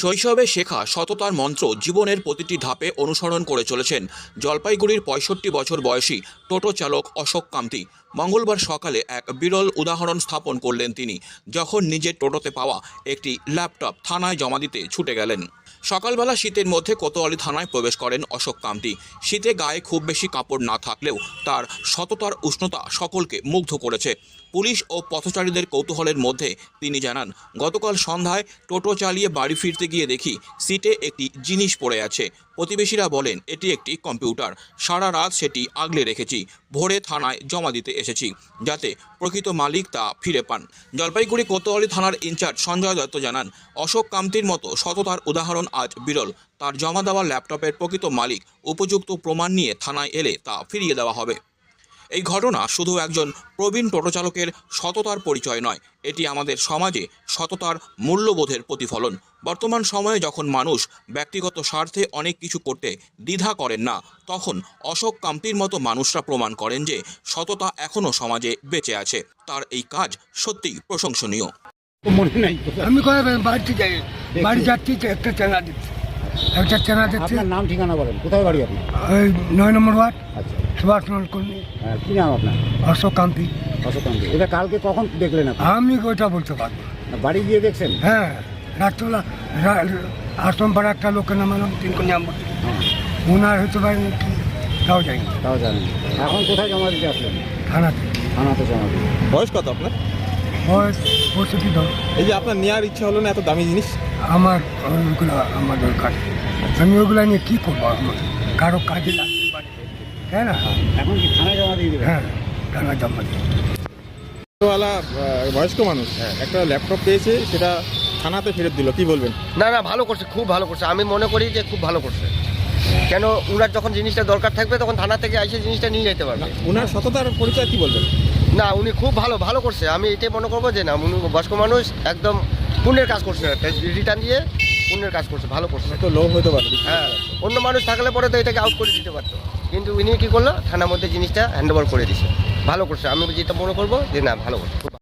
শৈশবে শেখা সততার মন্ত্র জীবনের প্রতিটি ধাপে অনুসরণ করে চলেছেন। জলপাইগুড়ির পঁয়ষট্টি বছর বয়সী টোটো চালক অশোক কান্তি মঙ্গলবার সকালে এক বিরল উদাহরণ স্থাপন করলেন তিনি, যখন নিজের টোটোতে পাওয়া একটি ল্যাপটপ থানায় জমা দিতে ছুটে গেলেন। সকালবেলা শীতের মধ্যে কোতোয়ালি থানায় প্রবেশ করেন অশোক কান্তি। শীতে গায়ে খুব বেশি কাপড় না থাকলেও তার সততার উষ্ণতা সকলকে মুগ্ধ করেছে। পুলিশ ও পথচারীদের কৌতূহলের মধ্যে তিনি জানান, গতকাল সন্ধ্যায় টোটো চালিয়ে বাড়ি ফিরতে গিয়ে দেখি সিটে একটি জিনিস পড়ে আছে। প্রতিবেশীরা বলেন, এটি একটি কম্পিউটার। সারা রাত সেটি আগলে রেখেছি। ভোরে থানায় জমা দিতে এসেছি, যাতে প্রকৃত মালিক তা ফিরে পান। জলপাইগুড়ি কোতোয়ালি থানার ইনচার্জ সঞ্জয় দত্ত জানান, অশোক কামতির মতো সততার উদাহরণ আজ বিরল। তার জমা দেওয়া ল্যাপটপের প্রকৃত মালিক, উপযুক্ত প্রমাণ নিয়ে থানায় এলে তা ফিরিয়ে দেওয়া হবে। এই ঘটনা শুধু একজন প্রবীণ টোটো চালকের সততার পরিচয় নয় এটি আমাদের সমাজে সততার মূল্যবোধের প্রতিফলন। বর্তমান সময়ে যখন মানুষ ব্যক্তিগত স্বার্থে অনেক কিছু করতে দ্বিধা করেন না তখন অশোক কান্তির মতো মানুষরা প্রমাণ করেন যে সততা এখনও সমাজে বেঁচে আছে। তার এই কাজ সত্যিই প্রশংসনীয়। মনে নাই? আমি বাড়িতে যাই। বাড়ি যাচ্ছি একটা চেনা দিচ্ছি। একটা চেনা দিচ্ছি। নাম ঠিকানা বলেন। কোথায় বাড়ি আপনার ওই নয় নম্বর ওয়ার্ড। আচ্ছা। সুভাষ হ্যাঁ, কি নাম আপনার? অশোক কান্তি। এটা কালকে কখন দেখলেন আপনি? আমি ওইটা বলতে পারব। না। বাড়ি গিয়ে দেখছেন? হ্যাঁ রাত্রবেলা আশ্রম পাড়া একটা লোকের নাম আলাম তিন কন্যা হ্যাঁ। ওনার হতে পারে কি তাও তাও জানেন এখন কোথায় জমা দিতে আসলেন? থানাতে। থানাতে জমা দিতে। বয়স কত আপনার? বয়স পঁয়ষট্টি ধর এই যে আপনার নেওয়ার ইচ্ছা হলো না এত দামি জিনিস? আমার ওইগুলো আমার দরকার। আমি ওইগুলো নিয়ে কী করব? আমার কারও কাজে লাগতে তাই না এখন কি থানায় জমা দিয়ে দেবেন? হ্যাঁ থানা জমা দিই ছোটবেলা বয়স্ক মানুষ একটা ল্যাপটপ পেয়েছে সেটা থানাতে ফেরত দিল কি বলবেন? না না ভালো করছে খুব ভালো করছে। আমি মনে করি যে খুব ভালো করছে। কেন উনার যখন জিনিসটা দরকার থাকবে তখন থানা থেকে এসে জিনিসটা নিয়ে যেতে পারবে। উনার সততার পরিচয় কি বলবেন? না উনি খুব ভালো ভালো করছে। আমি এটাই মনে করব যে না উনি বয়স্ক মানুষ একদম পুণ্যের কাজ করছে। রিটার্ন দিয়ে পুণ্যের কাজ করছে ভালো করছে। তো লোভ হতে পারে হ্যাঁ অন্য মানুষ থাকলে পরে তো এটাকে আউট করে দিতে পারতো। কিন্তু উনি কী করল? থানার মধ্যে জিনিসটা হ্যান্ড করে দিছে ভালো করছে। আমি যেটা মনে করব যে না, ভালো করছে।